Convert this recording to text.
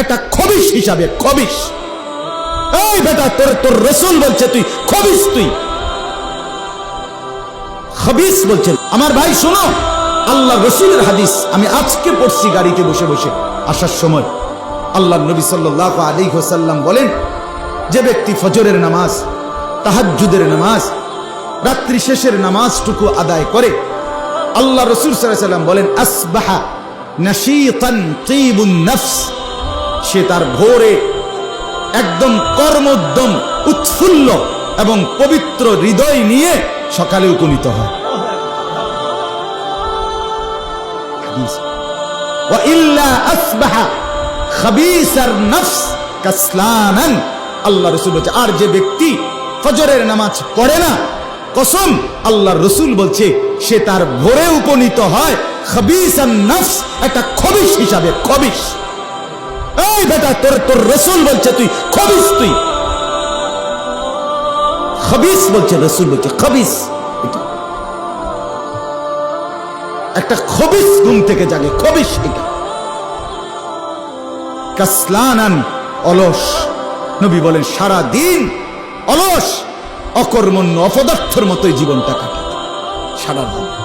একটা খবিস হিসাবে খবিস এই বেটা, তোর তোর রসুল বলছে তুই খবিস তুই। খবিস বলছেন আমার ভাই, শোনো, আল্লাহ রসুলের হাদিস, আমি আজকে পড়ছি গাড়িতে বসে বসে, আসার সময়। আল্লাহ নবী সাল্লাহ আলী হোসাল্লাম বলেন, যে ব্যক্তি ফজরের নামাজ, তাহাজ্জুদের নামাজ, রাত্রি শেষের নামাজটুকু আদায় করে, আল্লাহ রসুল সাল্লাম বলেন, আসবাহা নাশীতান তিবুন নফস। সে তার ভোরে একদম কর্মোদ্যম, উৎফুল্ল এবং পবিত্র হৃদয় নিয়ে সকালে উপনীত হয়। আল্লাহ রসুল বলছে, আর যে ব্যক্তি ফজরের নামাজ পড়ে না, কসম আল্লাহ রসুল বলছে, সে তার ভোরে উপনীত হয় খবিস একটা খবিস হিসাবে, খবিশ। এই বেটা, তোর তোর রসুল বলছে তুই খবিস তুই। খবিস বলছে, রসুল বলছে, খবিস। একটা খবিস থেকে জাগে, খবিস এটা। কাসলানান অলস। নবী বলেন সারা দিন অলস, অকর্মণ্য, অপদার্থর মতোই জীবনটা কাটায় সারা দিন